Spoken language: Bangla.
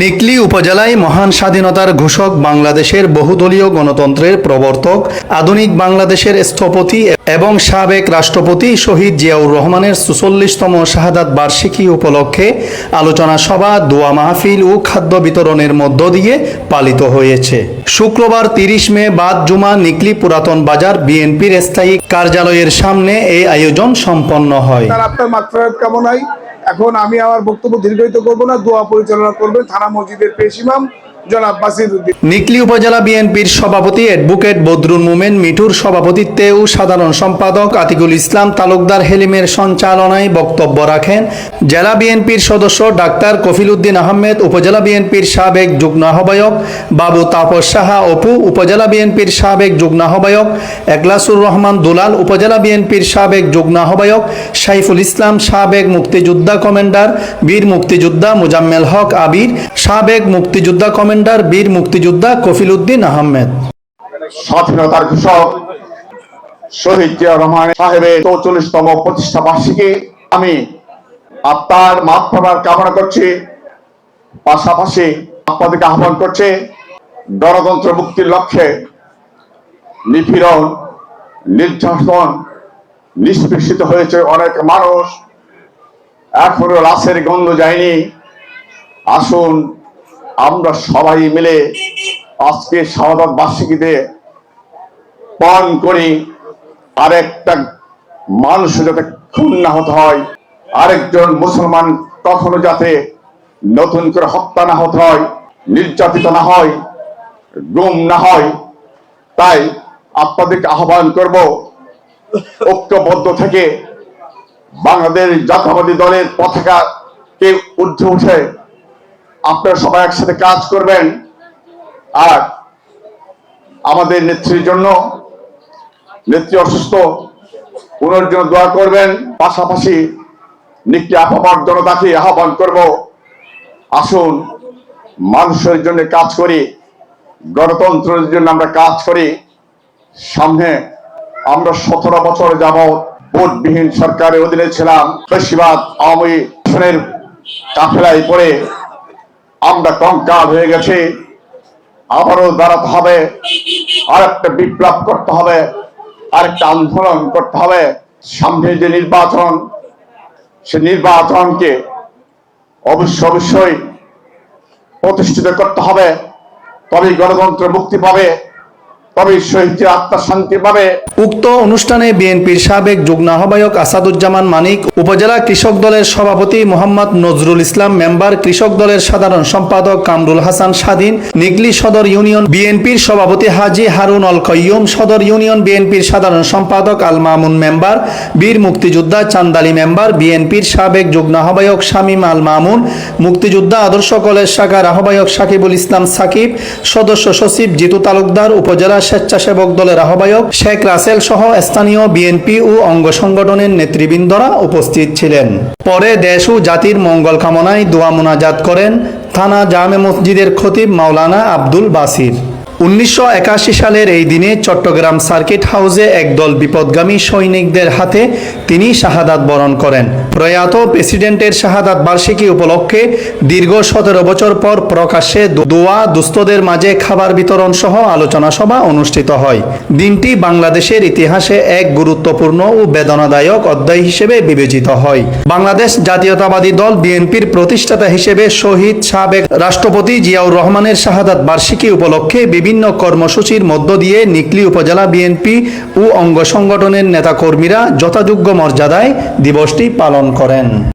নিকলি উপজেলায় মহান স্বাধীনতার ঘোষক বাংলাদেশের বহুদলীয় গণতন্ত্রের প্রবর্তক, আধুনিক বাংলাদেশের স্থপতি এবং সাবেক রাষ্ট্রপতি শহীদ জিয়াউর রহমানের চুচল্লিশতম শাহাদাত বার্ষিকী উপলক্ষে আলোচনা সভা, দোয়া মাহফিল ও খাদ্য বিতরণের মধ্য দিয়ে পালিত হয়েছে। শুক্রবার তিরিশ মে বাদ জুমা নিকলি পুরাতন বাজার বিএনপির স্থায়ী কার্যালয়ের সামনে এই আয়োজন সম্পন্ন হয়। কামনায় এখন আমি আমার বক্তব্য দীর্ঘায়িত করব না দোয়া পরিচালনা করবেন থানা মসজিদের পেশ ইমাম নিকলি উপজেলা বিএনপির সভাপতি অ্যাডভোকেট বদরুল মোমেন মিঠুর সভাপতিত্বে ও সাধারণ সম্পাদক আতিকুল ইসলাম তালুকদার হেলিমের সঞ্চালনায় বক্তব্য রাখেন জেলা বিএনপির সদস্য ডাক্তার কফিল উদ্দিন আহমেদ, উপজেলা বিএনপির সাবেক যুগ্ম আহ্বায়ক বাবু তাপস সাহা, অপু উপজেলা বিএনপির সাবেক যুগ্ম আহ্বায়ক একলাসুর রহমান দুলাল, উপজেলা বিএনপির সাবেক যুগ্ম আহ্বায়ক সাইফুল ইসলাম, সাবেক মুক্তিযোদ্ধা কমান্ডার বীর মুক্তিযোদ্ধা মুজাম্মেল হক আবির, সাবেক মুক্তিযোদ্ধা কমান্ডার বীর মুক্তিযোদ্ধা কফিল উদ্দিন আহমেদ। স্বাধীনতার ঘোষক শহীদ জিয়া রহমান সাহেবের চৌচল্লিশতম প্রতিষ্ঠা বার্ষিকী আমি আপনার মাত্রার কামনা করছি, পাশাপাশি আপনাদেরকে আহ্বান করছে, গণতন্ত্র মুক্তির লক্ষ্যে নিপীড়ন, নির্যাতন নিষ্পেষিত হয়েছে অনেক মানুষ। এখনও লাশের গন্ধ যায়নি। আসুন আমরা সবাই মিলে আজকে শাহাদাত বার্ষিকীতে পালন করি। আরেকটা মানুষ যাতে খুন না হতে হয়, আরেকজন মুসলমান কখনো যাতে নতুন করে হত্যা না হতে হয়, নির্যাতিত না হয়, গুম না হয়। তাই আপনাদেরকে আহ্বান করব, ঐক্যবদ্ধ থেকে বাংলাদেশ জাতীয়বাদী দলের পতাকাকে ঊর্ধ্বে উঠে আপনারা সবাই একসাথে কাজ করবেন। আর আমাদের নেত্রীর জন্য, নেত্রী অসুস্থ, ওনার জন্য দোয়া করবেন। পাশাপাশি নিকটি আপামার জনতাকে আহ্বান করব, আসুন, মানুষের জন্য কাজ করি, গণতন্ত্রের জন্য আমরা কাজ করি। সামনে আমরা সতেরো বছর যাবৎ ভোটবিহীন সরকারের অধীনে ছিলাম। বেশিরভাগ আওয়ামী কাফেলায় পড়ে আমরা কঙ্কাল হয়ে গেছি। আবারও দাঁড়াতে হবে। আর একটা বিপ্লব করতে হবে। আর একটা আন্দোলন করতে হবে। সামনে যে নির্বাচন, সে নির্বাচনকে অবশ্য অবশ্যই প্রতিষ্ঠিত করতে হবে। তবেই গণতন্ত্র মুক্তি পাবে। শহীদের আত্মা শান্তি পাবে। উক্ত অনুষ্ঠানে বিএনপির সাবেক যুগ্ম আহ্বায়ক আসাদুজ্জামান মানিক, উপজেলা কৃষক দলের সভাপতি মোহাম্মদ নজরুল ইসলাম, মেম্বার কৃষক দলের সাধারণ সম্পাদক কামরুল হাসান স্বাধীন, নিগলি সদর ইউনিয়ন বিএনপির সভাপতি হাজি হারুন অল কয়ুম সদর ইউনিয়ন বিএনপির সাধারণ সম্পাদক আল মামুন মেম্বার, বীর মুক্তিযোদ্ধা চান্দালি মেম্বার, বিএনপির সাবেক যুগ্ম আহ্বায়ক শামীম আল মামুন, মুক্তিযোদ্ধা আদর্শ কলেজ শাখার আহ্বায়ক সাকিবুল ইসলাম সাকিব, সদস্য সচিব জিতু তালুকদার, উপজেলা স্বেচ্ছাসেবক দলের আহ্বায়ক শেখ রাসেল সহ স্থানীয় বিএনপি ও অঙ্গ সংগঠনের নেতৃবৃন্দরা উপস্থিত ছিলেন। পরে দেশ ও জাতির মঙ্গল কামনায় দোয়া মোনাজাত করেন থানা জামে মসজিদের খতিব মাওলানা আব্দুল বাসির। উনিশশো একাশি সালের এই দিনে চট্টগ্রাম সার্কিট হাউসে একদল বিপদগামী সৈনিকদের হাতে তিনি শাহাদাত বরণ করেন। প্রয়াত প্রেসিডেন্টের শাহাদাত বার্ষিকী উপলক্ষে দীর্ঘ সতেরো বছর পর প্রকাশ্যে দোয়া, দুস্থদের মাঝে খাবার বিতরণ সহ আলোচনা সভা অনুষ্ঠিত হয়। দিনটি বাংলাদেশের ইতিহাসে এক গুরুত্বপূর্ণ ও বেদনাদায়ক অধ্যায় হিসেবে বিবেচিত হয়। বাংলাদেশ জাতীয়তাবাদী দল বিএনপির প্রতিষ্ঠাতা হিসেবে শহীদ সাবেক রাষ্ট্রপতি জিয়াউর রহমানের শাহাদাত বার্ষিকী উপলক্ষে বিভিন্ন কর্মসূচির মধ্য দিয়ে নিকলি উপজেলা বিএনপি ও অঙ্গ সংগঠনের নেতাকর্মীরা যথাযোগ্য মর্যাদায় দিবসটি পালন করেন।